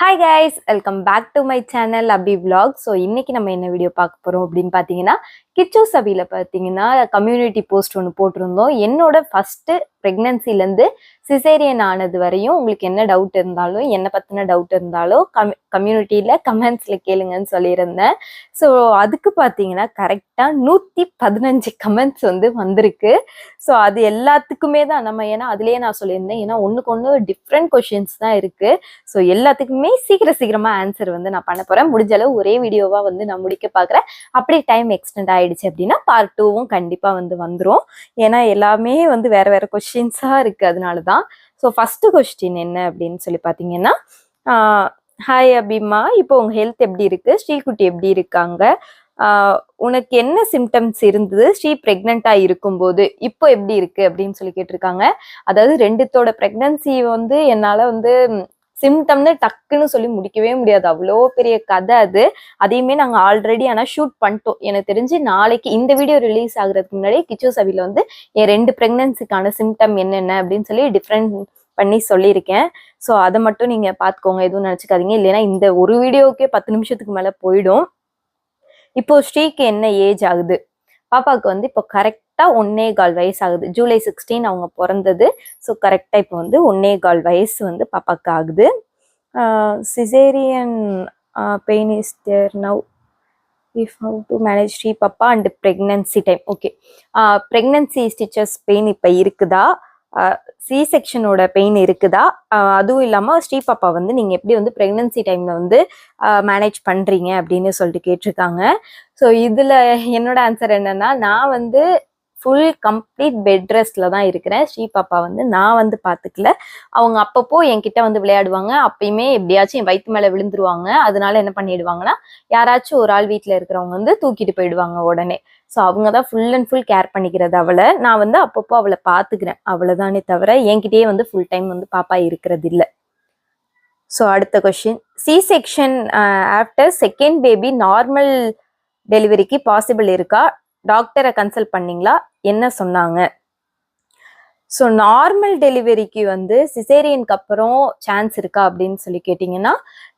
Hi guys welcome back to my channel Abhi vlog so இன்னைக்கு நம்ம என்ன video பார்க்க போறோம் அப்படின்னு பார்த்தீங்கன்னா கிச்சோ சபியில் பார்த்தீங்கன்னா கம்யூனிட்டி போஸ்ட் ஒன்று போட்டிருந்தோம். என்னோட ஃபஸ்ட்டு ப்ரெக்னன்சிலேருந்து சிசேரியன் ஆனது வரையும் உங்களுக்கு என்ன டவுட் இருந்தாலும் என்ன பற்றின டவுட் இருந்தாலும் கம் கம்யூனிட்டியில் கமெண்ட்ஸில் கேளுங்கன்னு சொல்லியிருந்தேன். ஸோ அதுக்கு பார்த்தீங்கன்னா கரெக்டாக நூற்றி பதினஞ்சு கமெண்ட்ஸ் வந்து வந்திருக்கு. ஸோ அது எல்லாத்துக்குமே தான் நம்ம ஏன்னா அதுலேயே நான் சொல்லியிருந்தேன் ஏன்னா ஒன்றுக்கு ஒன்று டிஃப்ரெண்ட் கொஷின்ஸ் தான் இருக்குது ஸோ எல்லாத்துக்குமே சீக்கிரம் சீக்கிரமா ஆன்சர் வந்து நான் பண்ண போறேன். முடிஞ்ச அளவு ஒரே வீடியோவா வந்து நான் முடிக்க பார்க்குறேன். அப்படியே டைம் எக்ஸ்டெண்ட் ஆயிடுச்சு அப்படின்னா பார்ட் டூவும் கண்டிப்பாக வந்து வந்துடும் ஏன்னா எல்லாமே வந்து வேற வேற கொஷின்ஸாக இருக்கு. அதனால தான் ஸோ ஃபர்ஸ்ட் கொஸ்டின் என்ன அப்படின்னு சொல்லி பார்த்தீங்கன்னா ஹாய் அபிமா இப்போ உங்க ஹெல்த் எப்படி இருக்கு? ஸ்ரீகுட்டி எப்படி இருக்காங்க? உனக்கு என்ன சிம்டம்ஸ் இருந்தது? ஸ்ரீ ப்ரெக்னெண்ட்டாக இருக்கும்போது இப்போ எப்படி இருக்கு அப்படின்னு சொல்லி கேட்டிருக்காங்க. அதாவது ரெண்டுத்தோட ப்ரெக்னன்சி வந்து என்னால் வந்து சிம்டம்னு டக்குன்னு சொல்லி முடிக்கவே முடியாது. அவ்வளோ பெரிய கதை அது. அதையுமே நாங்கள் ஆல்ரெடி ஆனால் ஷூட் பண்ணிட்டோம். எனக்கு தெரிஞ்சு நாளைக்கு இந்த வீடியோ ரிலீஸ் ஆகுறதுக்கு முன்னாடி கிச்சு சவியில் வந்து என் ரெண்டு ப்ரெக்னன்சிக்கான சிம்டம் என்னென்ன அப்படின்னு சொல்லி டிஃப்ரெண்ட் பண்ணி சொல்லியிருக்கேன். ஸோ அதை மட்டும் நீங்கள் பார்த்துக்கோங்க. எதுவும் நினச்சிக்காதீங்க. இல்லைன்னா இந்த ஒரு வீடியோக்கே பத்து நிமிஷத்துக்கு மேலே போயிடும். இப்போ ஸ்ரீக்கு என்ன ஏஜ் ஆகுது? பாப்பாவுக்கு வந்து இப்போ கரெக்ட் கரெக்டாக ஒன்னே கால் வயசு ஆகுது ஜூலை சிக்ஸ்டீன் அவங்க பிறந்தது. ஸோ கரெக்டாக இப்போ வந்து ஒன்னே கால் வயசு வந்து பாப்பாவுக்கு ஆகுது. Caesarean pain is there now if how to manage Sri பாப்பா and pregnancy time okay pregnancy stitches pain இப்போ இருக்குதா? சி செக்ஷனோட பெயின் இருக்குதா? அதுவும் இல்லாமல் ஸ்ரீ பாப்பா வந்து நீங்கள் எப்படி வந்து ப்ரெக்னன்சி டைமில் வந்து மேனேஜ் பண்ணுறீங்க அப்படின்னு சொல்லிட்டு கேட்டிருக்காங்க. ஸோ இதில் என்னோட ஆன்சர் என்னென்னா நான் வந்து ஃபுல் கம்ப்ளீட் பெட் ரெஸ்ட்ல தான் இருக்கிறேன். ஸ்ரீ பாப்பா வந்து நான் வந்து பார்த்துக்கல அவங்க அப்பப்போ என்கிட்ட வந்து விளையாடுவாங்க. அப்பயுமே எப்படியாச்சும் என் வயிற்று மேலே விழுந்துருவாங்க. அதனால என்ன பண்ணிடுவாங்கன்னா யாராச்சும் ஒரு ஆள் வீட்டில் இருக்கிறவங்க வந்து தூக்கிட்டு போயிடுவாங்க உடனே. ஸோ அவங்க தான் ஃபுல் அண்ட் ஃபுல் கேர் பண்ணிக்கிறது அவளை. நான் வந்து அப்பப்போ அவளை பார்த்துக்கிறேன் அவ்வளோதானே தவிர என்கிட்டயே வந்து ஃபுல் டைம் வந்து பாப்பா இருக்கிறது இல்லை. ஸோ அடுத்த question C section after second baby normal டெலிவரிக்கு பாசிபிள் இருக்கா? டாக்டரை கன்சல்ட் பண்ணீங்களா? என்ன சொன்னாங்க? ஸோ நார்மல் டெலிவரிக்கு வந்து சிசேரியனுக்கு அப்புறம் சான்ஸ் இருக்கா அப்படின்னு சொல்லி கேட்டிங்கன்னா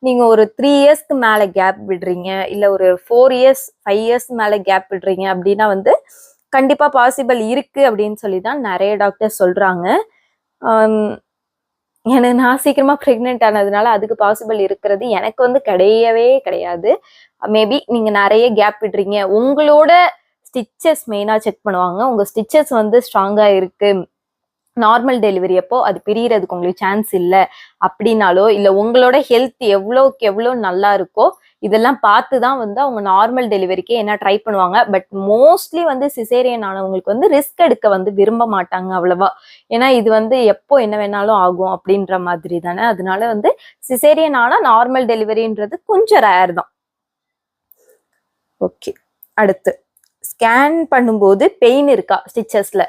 நீங்கள் ஒரு த்ரீ இயர்ஸ்க்கு மேலே கேப் விடுறீங்க இல்லை ஒரு ஃபோர் இயர்ஸ் ஃபைவ் இயர்ஸ் மேலே கேப் விடுறீங்க அப்படின்னா வந்து கண்டிப்பாக பாசிபிள் இருக்குது அப்படின்னு சொல்லி தான் நிறைய டாக்டர் சொல்கிறாங்க எனக்கு நான் சீக்கிரமாக ப்ரெக்னென்ட் ஆனதுனால அதுக்கு பாசிபிள் இருக்கிறது எனக்கு வந்து கிடையவே கிடையாது. மேபி நீங்கள் நிறைய கேப் விடுறீங்க. உங்களோட ஸ்டிச்சஸ் மெயினாக செக் பண்ணுவாங்க. உங்கள் ஸ்டிச்சஸ் வந்து ஸ்ட்ராங்காக இருக்குது நார்மல் டெலிவரி அப்போ அது பிரியறதுக்கு உங்களுக்கு சான்ஸ் இல்லை அப்படின்னாலோ இல்லை உங்களோட ஹெல்த் எவ்வளோக்கு எவ்வளோ நல்லா இருக்கோ இதெல்லாம் பார்த்து தான் வந்து அவங்க நார்மல் டெலிவரிக்கே என்ன ட்ரை பண்ணுவாங்க. பட் மோஸ்ட்லி வந்து சிசேரியன் ஆனவங்களுக்கு வந்து ரிஸ்க் எடுக்க வந்து விரும்ப மாட்டாங்க அவ்வளவா. ஏன்னா இது வந்து எப்போ என்ன வேணாலும் ஆகும் அப்படின்ற மாதிரி தானே. அதனால வந்து சிசேரியன் ஆனால் நார்மல் டெலிவரின்றது கொஞ்சம் ரேர் தான். ஓகே அடுத்து. ஸ்கேன் பண்ணும்போது பெயின் இருக்கா ஸ்டிச்சஸ்ல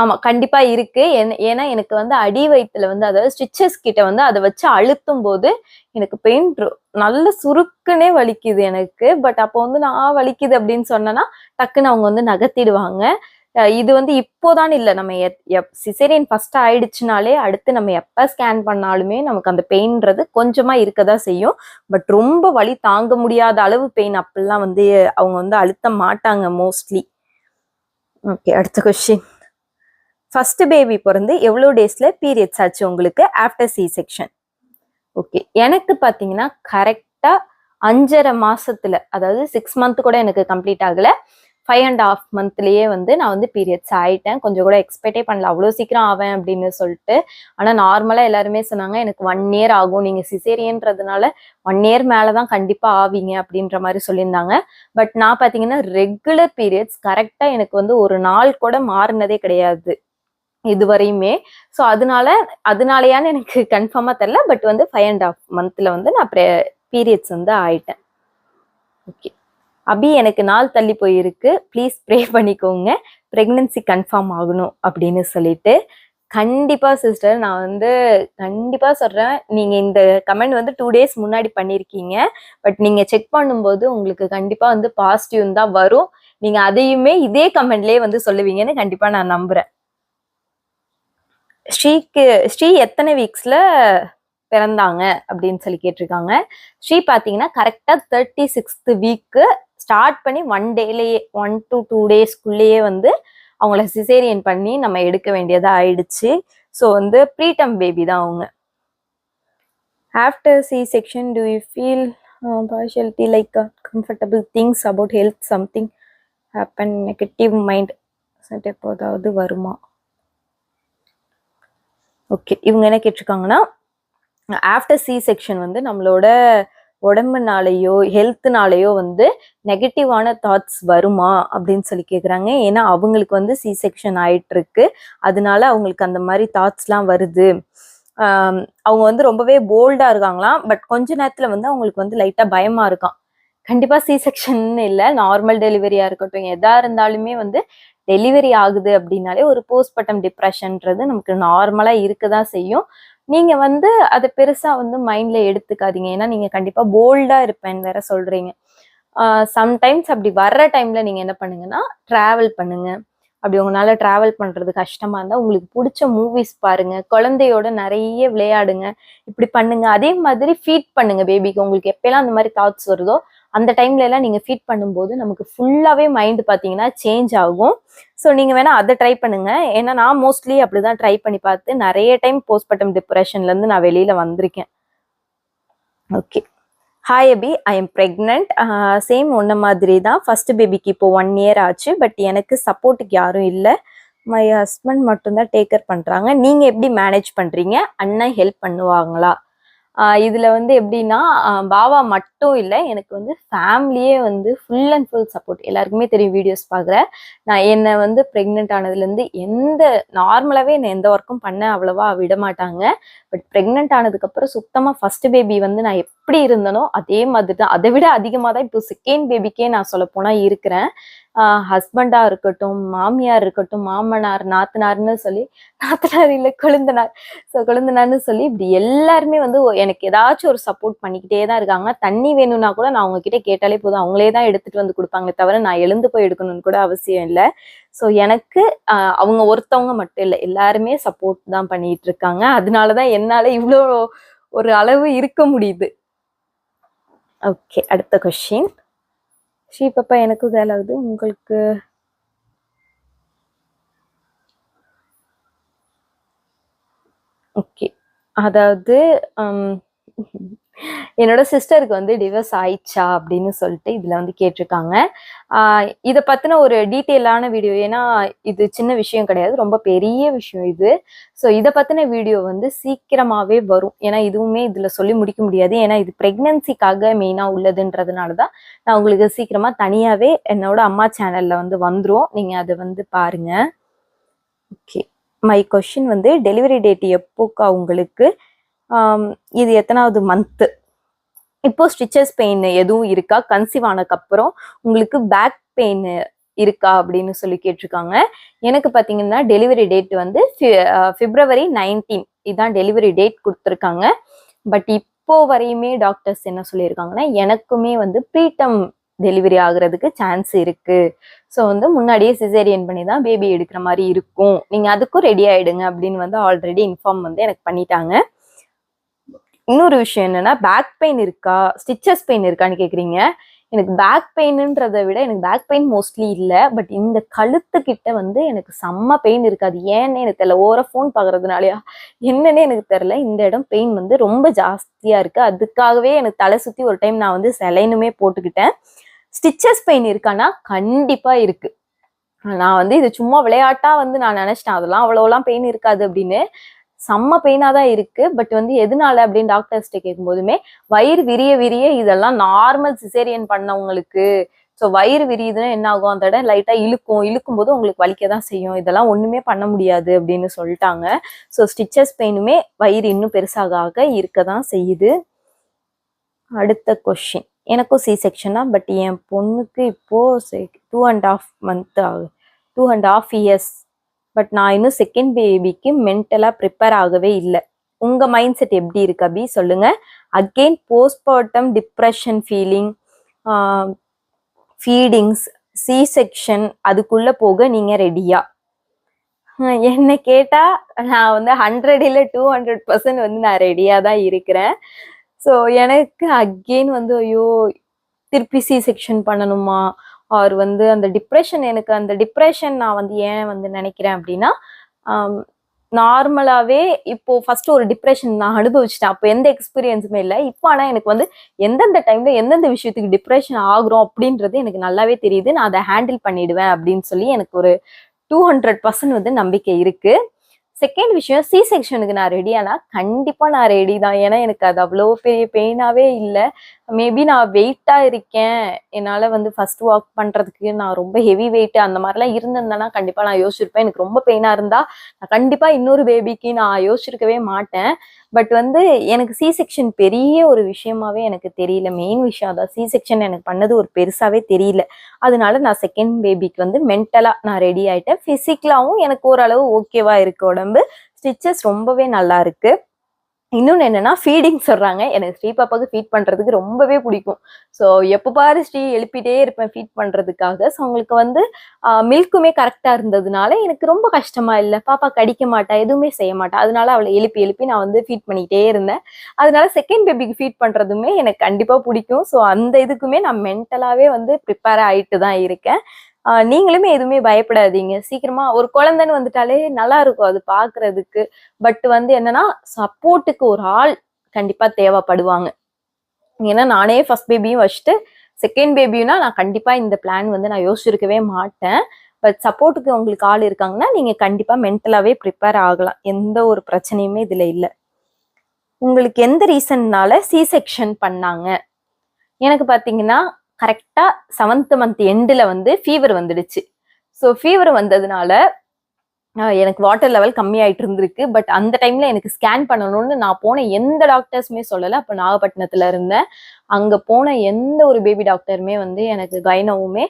ஆமா கண்டிப்பா இருக்கு. ஏன்னா எனக்கு வந்து அடி வயிற்றுல வந்து அதாவது ஸ்டிச்சஸ் கிட்ட வந்து அதை வச்சு அழுத்தும் போது எனக்கு பெயின் நல்ல சுருக்குனே வலிக்குது எனக்கு. பட் அப்போ வந்து நான் வலிக்குது அப்படின்னு சொன்னேன்னா டக்குன்னு அவங்க வந்து நகர்த்திடுவாங்க. இது வந்து இப்போதான் இல்லை. நம்ம சிசேரியன் ஃபர்ஸ்ட் ஆயிடுச்சுனாலே அடுத்து நம்ம எப்போ ஸ்கேன் பண்ணாலுமே நமக்கு அந்த பெயின்றது கொஞ்சமா இருக்கதான் செய்யும். பட் ரொம்ப வலி தாங்க முடியாத அளவு பெயின் அப்படிலாம் வந்து அவங்க வந்து அழுத்த மாட்டாங்க மோஸ்ட்லி ஓகே அடுத்த கொஸ்டின் ஃபர்ஸ்ட் பேபி பிறந்து எவ்வளோ டேஸ்ல பீரியட்ஸ் ஆச்சு உங்களுக்கு ஆஃப்டர் சி செக்ஷன் ஓகே எனக்கு பார்த்தீங்கன்னா கரெக்டாக அஞ்சரை மாசத்துல அதாவது சிக்ஸ் மந்த் கூட எனக்கு கம்ப்ளீட் ஆகலை. ஃபைவ் அண்ட் ஆஃப் மந்த்லேயே வந்து நான் வந்து பீரியட்ஸ் ஆகிட்டேன் கொஞ்சம் கூட எக்ஸ்பெக்டே பண்ணல. அவ்வளோ சீக்கிரம் ஆவேன் அப்படின்னு சொல்லிட்டு. ஆனால் நார்மலாக எல்லாருமே சொன்னாங்க எனக்கு ஒன் இயர் ஆகும். நீங்கள் சிசேரியன்றதுனால ஒன் இயர் மேலே தான் கண்டிப்பாக ஆவீங்க அப்படின்ற மாதிரி சொல்லியிருந்தாங்க. பட் நான் பார்த்தீங்கன்னா ரெகுலர் பீரியட்ஸ் கரெக்டாக எனக்கு வந்து ஒரு நாள் கூட மாறினதே கிடையாது. இதுவரையுமே. ஸோ அதனால அதனாலயான்னு எனக்கு கன்ஃபார்மாக தெரில பட் வந்து ஃபைவ் அண்ட் ஆஃப் மந்த்தில் வந்து நான் பீரியட்ஸ் வந்து ஆயிட்டேன். ஓகே அபி எனக்கு நாள் தள்ளி போயிருக்கு. ப்ளீஸ் ப்ரே பண்ணிக்கோங்க. ப்ரெக்னன்சி கன்ஃபார்ம் ஆகணும் அப்படின்னு சொல்லிட்டு. கண்டிப்பாக சிஸ்டர் நான் வந்து கண்டிப்பாக சொல்கிறேன் நீங்கள் இந்த கமெண்ட் வந்து டூ டேஸ் முன்னாடி பண்ணியிருக்கீங்க பட் நீங்கள் செக் பண்ணும்போது உங்களுக்கு கண்டிப்பாக வந்து பாசிட்டிவ் தான் வரும். நீங்கள் அதையுமே இதே கமெண்ட்லேயே வந்து சொல்லுவீங்கன்னு கண்டிப்பாக நான் நம்புகிறேன் ஸ்ரீக்கு ஸ்ரீ எத்தனை வீக்ஸில் பிறந்தாங்க அப்படின்னு சொல்லி கேட்டிருக்காங்க. ஸ்ரீ பார்த்தீங்கன்னா கரெக்டாக தேர்ட்டி சிக்ஸ்த்து வீக்கு ஸ்டார்ட் பண்ணி ஒன் டேலேயே ஒன் டு டூ டேஸ்க்குள்ளேயே வந்து அவங்கள சிசேரியன் பண்ணி நம்ம எடுக்க வேண்டியதாக ஆயிடுச்சு. ஸோ வந்து ப்ரீடம் பேபி தான் அவங்க. After C section do you feel partiality like comfortable things about health something happen negative mind எப்போதாவது வருமா? ஓகே இவங்க என்ன கேட்டிருக்காங்கன்னா ஆஃப்டர் சி செக்ஷன் வந்து நம்மளோட உடம்புனாலேயோ ஹெல்த்னாலேயோ வந்து நெகட்டிவான தாட்ஸ் வருமா அப்படின்னு சொல்லி கேட்குறாங்க ஏன்னா அவங்களுக்கு வந்து சி செக்ஷன் ஆயிட்டுருக்கு. அதனால அவங்களுக்கு அந்த மாதிரி தாட்ஸ்லாம் வருது. அவங்க வந்து ரொம்பவே போல்டாக இருக்காங்களாம். பட் கொஞ்ச நேரத்தில் வந்து அவங்களுக்கு வந்து லைட்டாக பயமாக இருக்கான் கண்டிப்பாக சி செக்ஷன் இல்லை நார்மல் டெலிவரியாக இருக்கட்டும் எதாக இருந்தாலுமே வந்து டெலிவரி ஆகுது அப்படின்னாலே ஒரு போஸ்ட்மார்ட்டம் டிப்ரெஷன்ன்றது நமக்கு நார்மலாக இருக்க தான் செய்யும். நீங்க வந்து அதை பெருசா வந்து மைண்ட்ல எடுத்துக்காதீங்க. ஏன்னா நீங்க கண்டிப்பா போல்டா இருப்பேன்னு வேற சொல்றீங்க. சம்டைம்ஸ் அப்படி வர்ற டைம்ல நீங்க என்ன பண்ணுங்கன்னா டிராவல் பண்ணுங்க. அப்படி உங்களால டிராவல் பண்றது கஷ்டமா இருந்தா உங்களுக்கு பிடிச்ச மூவிஸ் பாருங்க. குழந்தையோட நிறைய விளையாடுங்க. இப்படி பண்ணுங்க. அதே மாதிரி ஃபீட் பண்ணுங்க பேபிக்கு உங்களுக்கு எப்பெல்லாம் அந்த மாதிரி தாட்ஸ் வருதோ அந்த டைம்ல எல்லாம் நீங்க ஃபீட் பண்ணும்போது நமக்கு ஃபுல்லாவே மைண்ட் பாத்தீங்கன்னா சேஞ்ச் ஆகும். ஸோ நீங்க வேணா அதை ட்ரை பண்ணுங்க. ஏன்னா நான் மோஸ்ட்லி அப்படிதான் ட்ரை பண்ணி பார்த்து நிறைய டைம் போஸ்ட்மார்ட்டம் டிப்ரெஷன்ல இருந்து நான் வெளியில வந்திருக்கேன். Okay hi Abhi I am pregnant same ஒன்ன மாதிரி தான் ஃபர்ஸ்ட் பேபிக்கு இப்போ ஒன் இயர் ஆச்சு. பட் எனக்கு சப்போர்ட்டுக்கு யாரும் இல்லை. மை ஹஸ்பண்ட் மட்டும்தான் டேக்கர் பண்ணுறாங்க நீங்கள் எப்படி மேனேஜ் பண்ணுறீங்க அண்ணன் ஹெல்ப் பண்ணுவாங்களா? இதுல வந்து எப்படின்னா பாபா மட்டும் இல்லை எனக்கு வந்து ஃபேமிலியே வந்து ஃபுல் அண்ட் ஃபுல் சப்போர்ட். எல்லாருக்குமே தெரியும் வீடியோஸ் பார்க்குறேன் நான் என்னை வந்து ப்ரெக்னென்ட் ஆனதுலேருந்து எந்த நார்மலாகவே என்னை எந்த ஒர்க்கும் பண்ண அவ்வளவா விட மாட்டாங்க பட் ப்ரெக்னென்ட் ஆனதுக்கப்புறம் சுத்தமாக ஃபர்ஸ்ட் பேபி வந்து நான் எப்படி இருந்தனோ அதே மாதிரி தான் அதை விட அதிகமாக தான் இப்போ செகண்ட் பேபிக்கே நான் சொல்ல போனால் இருக்கிறேன். ஹஸ்பண்டாக இருக்கட்டும் மாமியார் இருக்கட்டும் மாமனார் நாத்தனார்னு சொல்லி நாத்தனார் இல்லை கொழுந்தனார். ஸோ கொழுந்தனார்னு சொல்லி இப்படி எல்லாருமே வந்து எனக்கு ஏதாச்சும் ஒரு சப்போர்ட் பண்ணிக்கிட்டே தான் இருக்காங்க. தண்ணி வேணும்னா கூட நான் அவங்க கிட்ட கேட்டாலே போதும். அவங்களே தான் எடுத்துட்டு வந்து கொடுப்பாங்களே தவிர நான் எழுந்து போய் எடுக்கணும்னு கூட அவசியம் இல்லை. ஸோ எனக்கு அவங்க ஒருத்தவங்க மட்டும் இல்லை எல்லாருமே சப்போர்ட் தான் பண்ணிட்டு இருக்காங்க. அதனால தான் என்னால இவ்வளோ ஒரு அளவு இருக்க முடியுது. ஓகே அடுத்த கொஸ்டின் ஸ்ரீ பாப்பா எனக்கு வேலை ஆகுது. உங்களுக்கு? ஓகே. அதாவது ஹம், என்னோட சிஸ்டருக்கு வந்து டிவர்ஸ் ஆயிடுச்சா அப்படின்னு சொல்லிட்டு இதில் வந்து கேட்டிருக்காங்க. இதை பற்றின ஒரு டீட்டெயிலான வீடியோ ஏன்னா இது சின்ன விஷயம் கிடையாது ரொம்ப பெரிய விஷயம் இது. ஸோ இதை பற்றின வீடியோ வந்து சீக்கிரமாகவே வரும். ஏன்னா இதுவுமே இதில் சொல்லி முடிக்க முடியாது. ஏன்னா இது ப்ரெக்னென்சிக்காக மெயினாக உள்ளதுன்றதுனால தான் நான் உங்களுக்கு சீக்கிரமாக தனியாகவே என்னோட அம்மா சேனலில் வந்து வந்துரும். நீங்கள் அதை வந்து பாருங்க. ஓகே மை கொஷின் வந்து டெலிவரி டேட் எப்போக்கா உங்களுக்கு? இது எத்தனாவது மந்த்து இப்போ ஸ்டிச்சஸ் பெயின் எதுவும் இருக்கா? கன்சீவ் ஆனதுக்கப்புறம் உங்களுக்கு பேக் பெயின் இருக்கா அப்படின்னு சொல்லி கேட்டிருக்காங்க. எனக்கு பார்த்தீங்கன்னா டெலிவரி டேட் வந்து பிப்ரவரி நைன்டீன் இதுதான் டெலிவரி டேட் கொடுத்துருக்காங்க. பட் இப்போ வரையுமே டாக்டர்ஸ் என்ன சொல்லியிருக்காங்கன்னா எனக்குமே வந்து ப்ரீட்டம் டெலிவரி ஆகுறதுக்கு சான்ஸ் இருக்கு. ஸோ வந்து முன்னாடியே சிசேரியன் பண்ணி தான் பேபி எடுக்கிற மாதிரி இருக்கும். நீங்கள் அதுக்கும் ரெடி ஆயிடுங்க அப்படின்னு வந்து ஆல்ரெடி இன்ஃபார்ம் வந்து எனக்கு பண்ணிட்டாங்க. இன்னொரு விஷயம் என்னன்னா பேக் பெயின் இருக்கா? ஸ்டிச்சஸ் பெயின் இருக்கான்னு கேக்குறீங்க. எனக்கு பேக் பெயின்ன்றதை விட எனக்கு பேக் பெயின் மோஸ்ட்லி இல்லை. பட் இந்த கழுத்து கிட்ட வந்து எனக்கு செம்ம பெயின் இருக்காது ஏன்னு எனக்கு தெரியல. ஓர ஃபோன் பார்க்கறதுனாலயா என்னன்னு எனக்கு தெரியல. இந்த இடம் பெயின் வந்து ரொம்ப ஜாஸ்தியா இருக்கு. அதுக்காகவே எனக்கு தலை சுத்தி ஒரு டைம் நான் வந்து செலைனுமே போட்டுக்கிட்டேன். ஸ்டிச்சஸ் பெயின் இருக்கான்னா கண்டிப்பா இருக்கு. நான் வந்து இது சும்மா விளையாட்டா வந்து நான் நினைச்சிட்டேன். அதெல்லாம் அவ்வளோலாம் பெயின் இருக்காது அப்படின்னு. செம்ம பெயினாக தான் இருக்குது பட் வந்து எதனால அப்படின்னு டாக்டர்ஸ்ட்ட கேட்கும்போதுமே வயிறு விரிய விரிய இதெல்லாம் நார்மல் சிசேரியன் பண்ணவங்களுக்கு. ஸோ வயிறு விரியுதுன்னா என்ன ஆகும்? அந்த இடம் லைட்டாக இழுக்கும் இழுக்கும். போது உங்களுக்கு வலிக்க தான் செய்யும். இதெல்லாம் ஒன்றுமே பண்ண முடியாது அப்படின்னு சொல்லிட்டாங்க. ஸோ ஸ்டிச்சஸ் பெயினுமே வயிறு இன்னும் பெருசாக ஆக இருக்க தான் செய்யுது. அடுத்த கொஷின் எனக்கும் சி செக்ஷனா பட் என் பொண்ணுக்கு இப்போது டூ அண்ட் ஆஃப் மந்த் ஆகுது. Two and half years but நான் இன்னும் செகண்ட் பேபிக்கு மென்டலாக ப்ரிப்பேர் ஆகவே இல்லை. உங்கள் மைண்ட் செட் எப்படி இருக்கு அபி? சொல்லுங்க. Again postmortem depression feeling feedings C section அதுக்குள்ளே போக நீங்கள் ரெடியா என்னை கேட்டால் நான் வந்து ஹண்ட்ரட் டூ ஹண்ட்ரட் பர்சன்ட் வந்து நான் ரெடியாக தான் இருக்கிறேன். ஸோ எனக்கு அகெயின் வந்து ஐயோ திருப்பி சி செக்ஷன் பண்ணணுமா? ஆர் வந்து அந்த டிப்ரெஷன் எனக்கு அந்த டிப்ரெஷன் நான் வந்து ஏன் வந்து நினைக்கிறேன் அப்படின்னா நார்மலாகவே இப்போ ஃபர்ஸ்ட் ஒரு டிப்ரெஷன் நான் அனுபவிச்சிட்டேன். அப்போ எந்த எக்ஸ்பீரியன்ஸுமே இல்லை. இப்போ ஆனால் எனக்கு வந்து எந்தெந்த டைம்ல எந்தெந்த விஷயத்துக்கு டிப்ரெஷன் ஆகுறோம் அப்படின்றது எனக்கு நல்லாவே தெரியுது. நான் அதை ஹேண்டில் பண்ணிடுவேன் அப்படின்னு சொல்லி எனக்கு ஒரு டூ ஹண்ட்ரட் பர்சன்ட் வந்து நம்பிக்கை இருக்கு. செகண்ட் விஷயம் சி செக்ஷனுக்கு நான் ரெடியானா கண்டிப்பா நான் ரெடி தான். ஏன்னா எனக்கு அது அவ்வளோ பெரிய பெயினாவே இல்லை. மேபி நான் வெயிட்டா இருக்கேன். என்னால வந்து ஃபர்ஸ்ட் வாக் பண்றதுக்கு நான் ரொம்ப ஹெவி வெயிட் அந்த மாதிரிலாம் இருந்திருந்தேன்னா கண்டிப்பா நான் யோசிச்சிருப்பேன். எனக்கு ரொம்ப பெயினா இருந்தா நான் கண்டிப்பா இன்னொரு பேபிக்கு நான் யோசிச்சிருக்கவே மாட்டேன். பட் வந்து எனக்கு சி செக்ஷன் பெரிய ஒரு விஷயமாவே எனக்கு தெரியல. மெயின் விஷயம் அதான் சி செக்ஷன் எனக்கு பண்ணது ஒரு பெருசாவே தெரியல. அதனால நான் செகண்ட் பேபிக்கு வந்து மென்டலா நான் ரெடி ஆயிட்டேன். பிசிக்கலாவும் எனக்கு ஓரளவு ஓகேவா இருக்கு உடம்பு. ஸ்டிச்சஸ் ரொம்பவே நல்லா இருக்குது இன்னொன்று என்னன்னா ஃபீடிங் சொல்கிறாங்க எனக்கு ஸ்ரீ பாப்பாவுக்கு ஃபீட் பண்ணுறதுக்கு ரொம்பவே பிடிக்கும். ஸோ எப்போ பாரு ஸ்ரீ எழுப்பிட்டே இருப்பேன் ஃபீட் பண்ணுறதுக்காக ஸோ அவங்களுக்கு வந்து மில்க்குமே கரெக்டாக இருந்ததுனால எனக்கு ரொம்ப கஷ்டமாக இல்லை. பாப்பா கடிக்க மாட்டா எதுவுமே செய்ய மாட்டா. அதனால அவளை எழுப்பி எழுப்பி நான் வந்து ஃபீட் பண்ணிக்கிட்டே இருந்தேன். அதனால செகண்ட் பேபிக்கு ஃபீட் பண்ணுறதுமே எனக்கு கண்டிப்பாக பிடிக்கும். ஸோ அந்த இதுக்குமே நான் மென்டலாகவே வந்து ப்ரிப்பேர் ஆகிட்டு தான் இருக்கேன். நீங்களுமே எதுவுமே பயப்படாதீங்க. சீக்கிரமா ஒரு குழந்தைன்னு வந்துட்டாலே நல்லா இருக்கும் அது பாக்குறதுக்கு. பட் வந்து என்னன்னா சப்போர்ட்டுக்கு ஒரு ஆள் கண்டிப்பா தேவைப்படுவாங்க. ஏன்னா நானே ஃபர்ஸ்ட் பேபியும் வச்சுட்டு செகண்ட் பேபியும்னா நான் கண்டிப்பா இந்த பிளான் வந்து நான் யோசிச்சிருக்கவே மாட்டேன். பட் சப்போர்ட்டுக்கு உங்களுக்கு ஆள் இருக்காங்கன்னா நீங்க கண்டிப்பா மென்டலாவே ப்ரிப்பேர் ஆகலாம். எந்த ஒரு பிரச்சனையுமே இதுல இல்லை. உங்களுக்கு எந்த ரீசன்னால சி செக்ஷன் பண்ணாங்க? எனக்கு பாத்தீங்கன்னா கரெக்டாக செவன்த் மந்த் எண்டில் வந்து ஃபீவர் வந்துடுச்சு. ஸோ ஃபீவர் வந்ததுனால எனக்கு வாட்டர் லெவல் கம்மியாயிட்டு இருந்திருக்கு. பட் அந்த டைம்ல எனக்கு ஸ்கேன் பண்ணணும்னு நான் போன எந்த டாக்டர்ஸுமே சொல்லலை. அப்போ நாகப்பட்டினத்துல இருந்தேன். அங்கே போன எந்த ஒரு பேபி டாக்டருமே வந்து எனக்கு கைனவுமே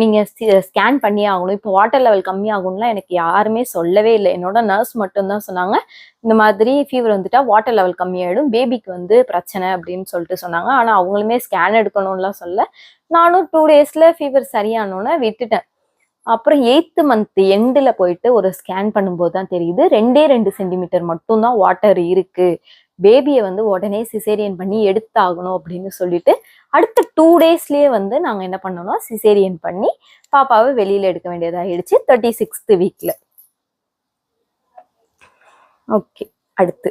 நீங்கள் ஸ்கேன் பண்ணியே ஆகணும். இப்போ வாட்டர் லெவல் கம்மியாகும்லாம் எனக்கு யாருமே சொல்லவே இல்லை. என்னோட நர்ஸ் மட்டும்தான் சொன்னாங்க. இந்த மாதிரி ஃபீவர் வந்துட்டா வாட்டர் லெவல் கம்மியாயிடும். பேபிக்கு வந்து பிரச்சனை அப்படின்னு சொல்லிட்டு சொன்னாங்க. ஆனால் அவங்களுமே ஸ்கேன் எடுக்கணும்லாம் சொல்ல நானும் டூ டேஸில் ஃபீவர் சரியானோன்னு விட்டுட்டேன். அப்புறம் எயித்து மந்த் எண்டில் போயிட்டு ஒரு ஸ்கேன் பண்ணும்போது தான் தெரியுது. ரெண்டே ரெண்டு சென்டிமீட்டர் மட்டும்தான் வாட்டர் இருக்குது பேபியை வந்து உடனே சிசேரியன் பண்ணி எடுத்தாகணும் அப்படின்னு சொல்லிட்டு அடுத்த டூ டேஸ்லேயே வந்து நாங்கள் என்ன பண்ணோம்னா சிசேரியன் பண்ணி பாப்பாவை வெளியில் எடுக்க வேண்டியதாகிடுச்சு தேர்ட்டி சிக்ஸ்த்து வீக்கில் ஓகே அடுத்து.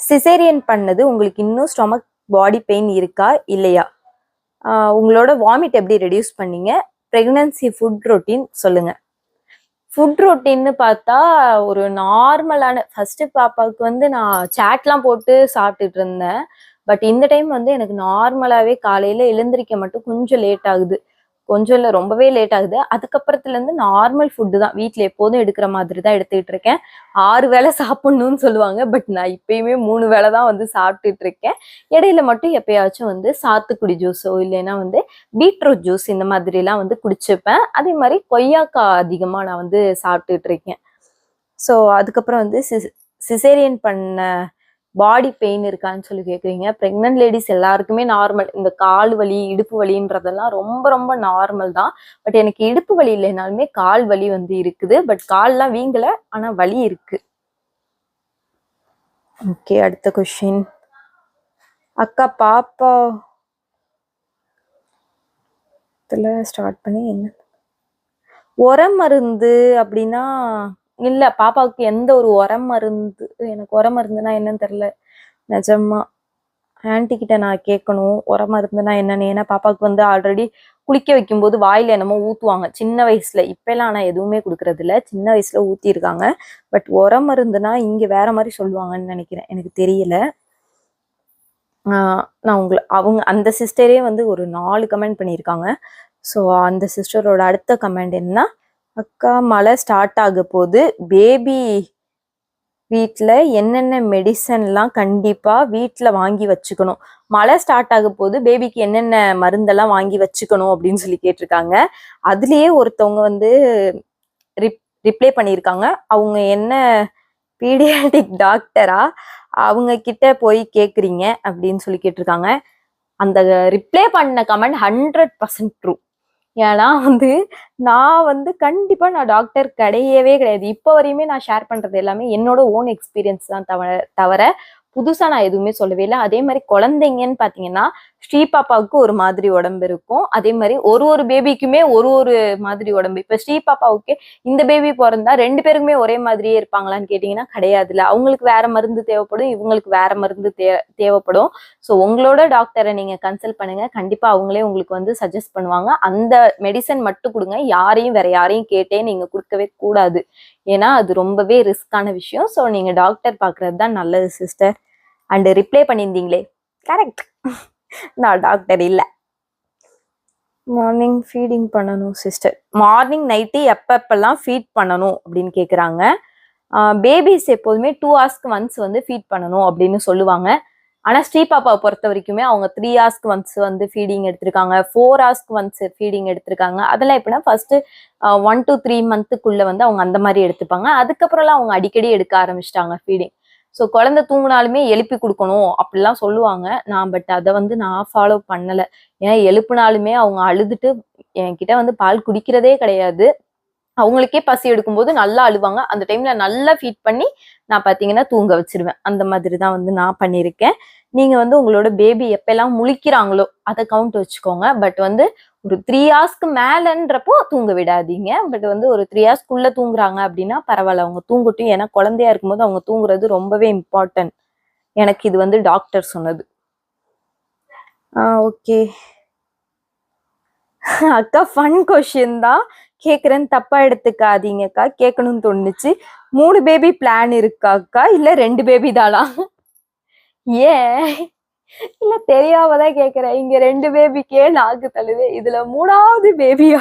சிசேரியன் பண்ணது உங்களுக்கு இன்னும் ஸ்டொமக் பாடி பெயின் இருக்கா இல்லையா? உங்களோட வாமிட் எப்படி ரெடியூஸ் பண்ணீங்க? ப்ரெக்னன்சி ஃபுட் ரொட்டீன் சொல்லுங்க. ஃபுட் ரொட்டீன்னு பார்த்தா ஒரு நார்மலான ஃபர்ஸ்ட் பாப்பாவுக்கு வந்து நான் சாட்லாம் போட்டு சாப்பிட்டுட்டு இருந்தேன். பட் இந்த டைம் வந்து எனக்கு நார்மலாகவே காலையில் எழுந்திரிக்க மட்டும் கொஞ்சம் லேட் ஆகுது. கொஞ்சம் இல்லை ரொம்பவே லேட் ஆகுது. அதுக்கப்புறத்துல இருந்து நார்மல் ஃபுட்டு தான். வீட்டில் எப்போதும் எடுக்கிற மாதிரி தான் எடுத்துக்கிட்டு இருக்கேன். ஆறு வேளை சாப்பிடணும்னு சொல்லுவாங்க. பட் நான் இப்பயுமே மூணு வேளை தான் வந்து சாப்பிட்டுட்டு இருக்கேன். இடையில மட்டும் எப்பயாச்சும் வந்து சாத்துக்குடி ஜூஸோ இல்லைன்னா வந்து பீட்ரூட் ஜூஸ் இந்த மாதிரிலாம் வந்து குடிச்சுப்பேன். அதே மாதிரி கொய்யாக்காய் அதிகமாக நான் வந்து சாப்பிட்டுட்டு இருக்கேன். ஸோ அதுக்கப்புறம் வந்து சிஸ் சிசேரியன் பண்ண பாடி பெயின் இருக்கான்னு சொல்லி கேட்குறீங்க ப்ரெக்னென்ட் லேடிஸ் எல்லாருக்குமே நார்மல் இந்த கால் வலி இடுப்பு வலின்றதெல்லாம் ரொம்ப ரொம்ப நார்மல் தான். பட் எனக்கு இடுப்பு வலி இல்லைனாலுமே கால் வலி வந்து இருக்குது. பட் கால்லாம் வீங்கல ஆனால் வலி இருக்கு. ஓகே அடுத்த கொஷின் அக்கா பாப்பா. ஸ்டார்ட் பண்ணி என்ன? உரம் மருந்து அப்படின்னா இல்ல பாப்பாவுக்கு எந்த ஒரு உரம் மருந்து எனக்கு உரம் மருந்துனா என்னன்னு தெரியல. நிஜமா. ஆன்ட்டி கிட்ட நான் கேட்கணும் உரம் மருந்துனா என்னன்னு. ஏன்னா பாப்பாவுக்கு வந்து ஆல்ரெடி குளிக்க வைக்கும்போது வாயில என்னமோ ஊத்துவாங்க. சின்ன வயசுல இப்பெல்லாம் ஆனா எதுவுமே கொடுக்குறதில்ல. இல்ல சின்ன வயசுல ஊற்றிருக்காங்க பட் உரம் மருந்துனா இங்க வேற மாதிரி சொல்லுவாங்கன்னு நினைக்கிறேன். எனக்கு தெரியல. நான் உங்களை அவங்க அந்த சிஸ்டரே வந்து ஒரு நாலு கமெண்ட் பண்ணியிருக்காங்க. ஸோ அந்த சிஸ்டரோட அடுத்த கமெண்ட் என்ன அக்கா மழை ஸ்டார்ட் ஆக போது பேபி வீட்டில் என்னென்ன மெடிசன்லாம் கண்டிப்பாக வீட்டில் வாங்கி வச்சுக்கணும். மழை ஸ்டார்ட் ஆக போது பேபிக்கு என்னென்ன மருந்தெல்லாம் வாங்கி வச்சுக்கணும் அப்படின்னு சொல்லி கேட்டிருக்காங்க. அதுலேயே ஒருத்தவங்க வந்து ரிப் ரிப்ளை பண்ணியிருக்காங்க. அவங்க என்ன பீடியாட்டிக் டாக்டரா அவங்க கிட்ட போய் கேட்குறீங்க அப்படின்னு சொல்லி கேட்டிருக்காங்க. அந்த ரிப்ளை பண்ண கமெண்ட் ஹண்ட்ரட் பர்சன்ட் ட்ரூ ஏன்னா வந்து நான் வந்து கண்டிப்பா நான் டாக்டர் கிடையவே கிடையாது. இப்போ வரையுமே நான் ஷேர் பண்றது எல்லாமே என்னோட ஓன் எக்ஸ்பீரியன்ஸ் தான் தவிர தவிர புதுசா நான் எதுவுமே சொல்லவே இல்லை. அதே மாதிரி குழந்தைங்கன்னு பாத்தீங்கன்னா ஸ்ரீ பாப்பாவுக்கு ஒரு மாதிரி உடம்பு இருக்கும். அதே மாதிரி ஒரு ஒரு பேபிக்குமே ஒரு ஒரு மாதிரி உடம்பு. இப்ப ஸ்ரீ பாப்பாவுக்கு இந்த பேபி பிறந்தா ரெண்டு பேருக்குமே ஒரே மாதிரியே இருப்பாங்களான்னு கேட்டீங்கன்னா கிடையாதுல அவங்களுக்கு வேற மருந்து தேவைப்படும் இவங்களுக்கு வேற மருந்து தே தேவைப்படும். ஸோ உங்களோட டாக்டரை நீங்க கன்சல்ட் பண்ணுங்க. கண்டிப்பா அவங்களே உங்களுக்கு வந்து சஜஸ்ட் பண்ணுவாங்க. அந்த மெடிசன் மட்டும் கொடுங்க. யாரையும் வேற யாரையும் கேட்டே நீங்க கொடுக்கவே கூடாது. ஏன்னா அது ரொம்பவே ரிஸ்கான விஷயம். ஸோ நீங்க டாக்டர் பார்க்கறது தான் நல்லது சிஸ்டர் அண்ட் ரிப்ளை பண்ணியிருந்தீங்களே. கரெக்ட் நான் டாக்டர் இல்லை. மார்னிங் ஃபீடிங் பண்ணணும் சிஸ்டர் மார்னிங் நைட்டு எப்பப்பெல்லாம் ஃபீட் பண்ணணும் அப்படின்னு கேட்குறாங்க பேபிஸ் எப்போதுமே டூ ஹவர்ஸ்க்கு ஒன்ஸ் வந்து ஃபீட் பண்ணணும் அப்படின்னு சொல்லுவாங்க. ஆனால் ஸ்ரீ பாப்பாவை பொறுத்த வரைக்குமே அவங்க த்ரீ ஹவர்ஸ்க்கு ஒன்ஸ் வந்து ஃபீடிங் எடுத்திருக்காங்க. ஃபோர் ஹவர்ஸ்க்கு ஒன்ஸ் ஃபீடிங் எடுத்திருக்காங்க. அதெல்லாம் எப்படின்னா ஃபர்ஸ்ட் ஒன் டு த்ரீ மந்த்துக்குள்ள வந்து அவங்க அந்த மாதிரி எடுத்துப்பாங்க. அதுக்கப்புறம்லாம் அவங்க அடிக்கடி எடுக்க ஆரம்பிச்சிட்டாங்க ஃபீடிங் ஸோ குழந்தை தூங்கினாலுமே எழுப்பி கொடுக்கணும் அப்படிலாம் சொல்லுவாங்க. நான் பட் அதை வந்து நான் ஃபாலோ பண்ணலை. ஏன்னா எழுப்புனாலுமே அவங்க அழுதுட்டு என்கிட்ட வந்து பால் குடிக்கிறதே கிடையாது. அவங்களுக்கே பசி எடுக்கும்போது நல்லா அழுவாங்க. அந்த டைம்ல நல்லா ஃபீட் பண்ணி நான் பார்த்தீங்கன்னா தூங்க வச்சிருவேன். அந்த மாதிரி தான் வந்து நான் பண்ணியிருக்கேன். நீங்க வந்து உங்களோட பேபி எப்பெல்லாம் முழிக்கிறாங்களோ அதை கவுண்ட் வச்சுக்கோங்க. பட் வந்து ஒரு த்ரீ ஹார்ஸ்க்கு மேலன்றப்போ தூங்க விடாதீங்க. பட் வந்து ஒரு த்ரீ ஹார்ஸ்க்குள்ள தூங்குறாங்க அப்படின்னா பரவாயில்ல. அவங்க தூங்கட்டும். ஏன்னா குழந்தையா இருக்கும்போது அவங்க தூங்குறது ரொம்பவே இம்பார்ட்டன்ட் எனக்கு இது வந்து டாக்டர் சொன்னது. ஓகே அக்கா ஃபன் கொஷின் தான். கேட்குறேன்னு தப்பா எடுத்துக்காதீங்கக்கா. கேட்கணும்னு தோணுச்சு. மூணு பேபி பிளான் இருக்காக்கா இல்ல ரெண்டு பேபி தானா? ஏன்? இல்ல தெரியாமதான் கேக்குறேன். இங்க ரெண்டு பேபிக்கே நாக்கு தள்ளுது. இதுல மூணாவது பேபியா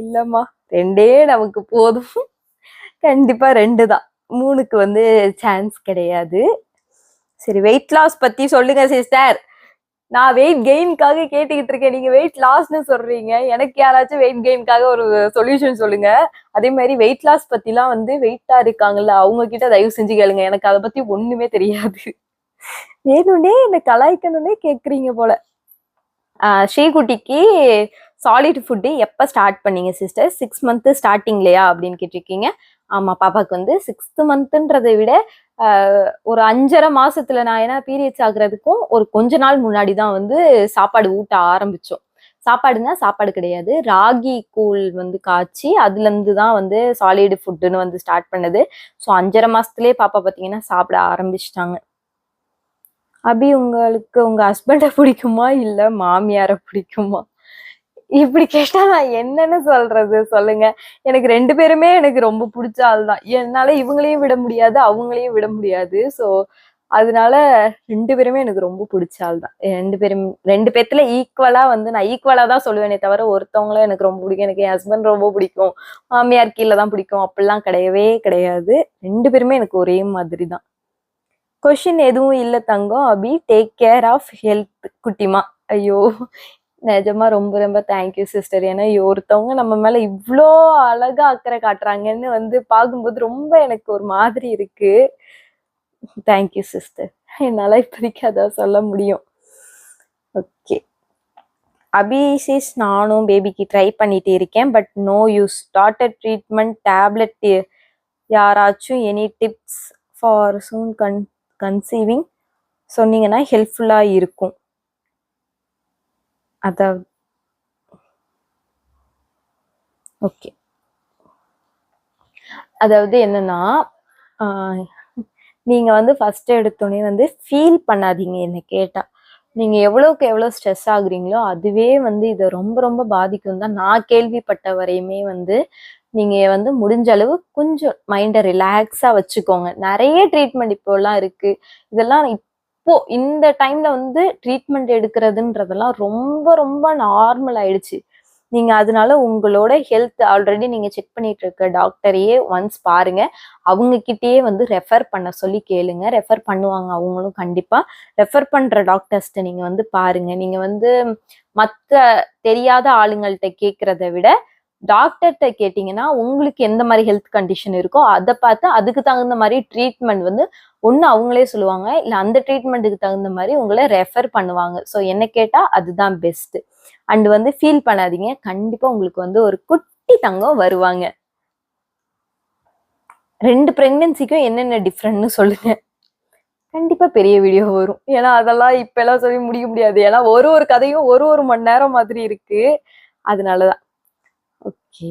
இல்லம்மா ரெண்டே நமக்கு போதும். கண்டிப்பா ரெண்டு தான். மூணுக்கு வந்து சான்ஸ் கிடையாது. சரி வெயிட் லாஸ் பத்தி சொல்லுங்க சிஸ்டர் நான் வெயிட் கெயின்காக கேட்டுக்கிட்டு இருக்கேன். நீங்க வெயிட் லாஸ்னு சொல்றீங்க. எனக்கு யாராச்சும் வெயிட் கெயின்காக ஒரு சொல்யூஷன் சொல்லுங்க. அதே மாதிரி வெயிட் லாஸ் பத்திலாம் வந்து வெயிட்டா இருக்காங்கல்ல அவங்க கிட்ட தயவு செஞ்சு கேளுங்க. எனக்கு அதை பத்தி ஒண்ணுமே தெரியாது. வேணும்னே என்ன கலாய்க்கணும்னே கேக்குறீங்க போல. ஆஹ் ஸ்ரீகுட்டிக்கு சாலிட் ஃபுட்டு எப்போ ஸ்டார்ட் பண்ணீங்க சிஸ்டர் சிக்ஸ் மந்த்து ஸ்டார்டிங்லையா அப்படின்னு கேட்டிருக்கீங்க. ஆமாம் பாப்பாவுக்கு வந்து சிக்ஸ்த்து மந்த்துன்றதை விட ஒரு அஞ்சரை மாசத்துல நான் ஏன்னா பீரியட்ஸ் ஆகுறதுக்கும் ஒரு கொஞ்ச நாள் முன்னாடி தான் வந்து சாப்பாடு ஊட்ட ஆரம்பிச்சோம். சாப்பாடுனா சாப்பாடு கிடையாது. ராகி கூழ் வந்து காய்ச்சி அதுலேருந்து தான் வந்து சாலிடு ஃபுட்டுன்னு வந்து ஸ்டார்ட் பண்ணது. ஸோ அஞ்சரை மாசத்துலயே பாப்பா பார்த்தீங்கன்னா சாப்பிட ஆரம்பிச்சிட்டாங்க. அபி உங்களுக்கு உங்க ஹஸ்பண்டை பிடிக்குமா? இல்ல மாமியாரை பிடிக்குமா? இப்படி கேட்டா நான் என்னன்னு சொல்றது? சொல்லுங்க. எனக்கு ரெண்டு பேருமே எனக்கு ரொம்ப பிடிச்ச ஆள் தான். என்னால இவங்களையும் விட முடியாது அவங்களையும் விட முடியாது. ஸோ அதனால ரெண்டு பேருமே எனக்கு ரொம்ப பிடிச்ச ஆள் தான். ரெண்டு பேரும் ரெண்டு பேர்த்துல ஈக்குவலா வந்து நான் ஈக்குவலா தான் சொல்லுவேனே தவிர ஒருத்தவங்கள எனக்கு ரொம்ப பிடிக்கும். எனக்கு என் ஹஸ்பண்ட் ரொம்ப பிடிக்கும். மாமியார் கீழே தான் பிடிக்கும். அப்படிலாம் கிடையவே கிடையாது. ரெண்டு பேருமே எனக்கு ஒரே மாதிரி தான். கொஷின் எதுவும் இல்லை தங்கம். Abhi take care of health குட்டிமா. ஐயோ நிஜமா ரொம்ப ரொம்ப தேங்க்யூ சிஸ்டர் ஏன்னா ஒருத்தவங்க நம்ம மேல இவ்வளோ அழகா அக்கறை காட்டுறாங்கன்னு வந்து பார்க்கும்போது ரொம்ப எனக்கு ஒரு மாதிரி இருக்கு. தேங்க்யூ சிஸ்டர் என்னால் இப்போதைக்கு அதான் சொல்ல முடியும். ஓகே அபிசிஸ் நானும் பேபிக்கு ட்ரை பண்ணிட்டு இருக்கேன். But no use doctor treatment tablet யாராச்சும் any tips for soon con conceiving சொன்னீங்கன்னா ஹெல்ப்ஃபுல்லாக இருக்கும். அதாவது ஓகே அதாவது என்னன்னா ஆஹ் நீங்க வந்து ஃபர்ஸ்ட் எடுத்தோடனே வந்து ஃபீல் பண்ணாதீங்க என்ன கேட்டா. நீங்க எவ்வளவுக்கு எவ்வளோ ஸ்ட்ரெஸ் ஆகுறீங்களோ அதுவே வந்து இதை ரொம்ப ரொம்ப பாதிக்கும் தான் நான் கேள்விப்பட்ட வரையுமே வந்து நீங்கள் வந்து முடிஞ்ச அளவு கொஞ்சம் மைண்டை ரிலாக்ஸாக வச்சுக்கோங்க. நிறைய ட்ரீட்மெண்ட் இப்போலாம் இருக்குது இதெல்லாம் இப்போ இந்த டைம்ல வந்து ட்ரீட்மெண்ட் எடுக்கிறதுன்றதெல்லாம் ரொம்ப ரொம்ப நார்மல் ஆயிடுச்சு. நீங்க அதனால உங்களோட ஹெல்த் ஆல்ரெடி நீங்க செக் பண்ணிட்டு இருக்க டாக்டரையே ஒன்ஸ் பாருங்க. அவங்க கிட்டேயே வந்து ரெஃபர் பண்ண சொல்லி கேளுங்க. ரெஃபர் பண்ணுவாங்க அவங்களும் கண்டிப்பா. ரெஃபர் பண்ற டாக்டர்ஸ்ட்ட நீங்க வந்து பாருங்க. நீங்க வந்து மற்ற தெரியாத ஆளுங்கள்ட்ட கேட்கறத விட டாக்டர்கிட்ட கேட்டிங்கன்னா உங்களுக்கு எந்த மாதிரி ஹெல்த் கண்டிஷன் இருக்கோ அதை பார்த்து அதுக்கு தகுந்த மாதிரி ட்ரீட்மெண்ட் வந்து ஒன்று அவங்களே சொல்லுவாங்க. இல்லை அந்த ட்ரீட்மெண்ட்டுக்கு தகுந்த மாதிரி உங்களை ரெஃபர் பண்ணுவாங்க. ஸோ என்ன கேட்டால் அதுதான் பெஸ்ட்டு அண்ட் வந்து ஃபீல் பண்ணாதீங்க. கண்டிப்பாக உங்களுக்கு வந்து ஒரு குட்டி தங்கம் வருவாங்க. ரெண்டு ப்ரெக்னென்சிக்கும் என்னென்ன டிஃப்ரெண்ட்னு சொல்லுங்க. கண்டிப்பா பெரிய வீடியோ வரும். ஏன்னா அதெல்லாம் இப்ப எல்லாம் சொல்லி முடிய முடியாது. ஏன்னா ஒரு ஒரு கதையும் ஒரு ஒரு மணி நேரம் மாதிரி இருக்கு. அதனாலதான். ஓகே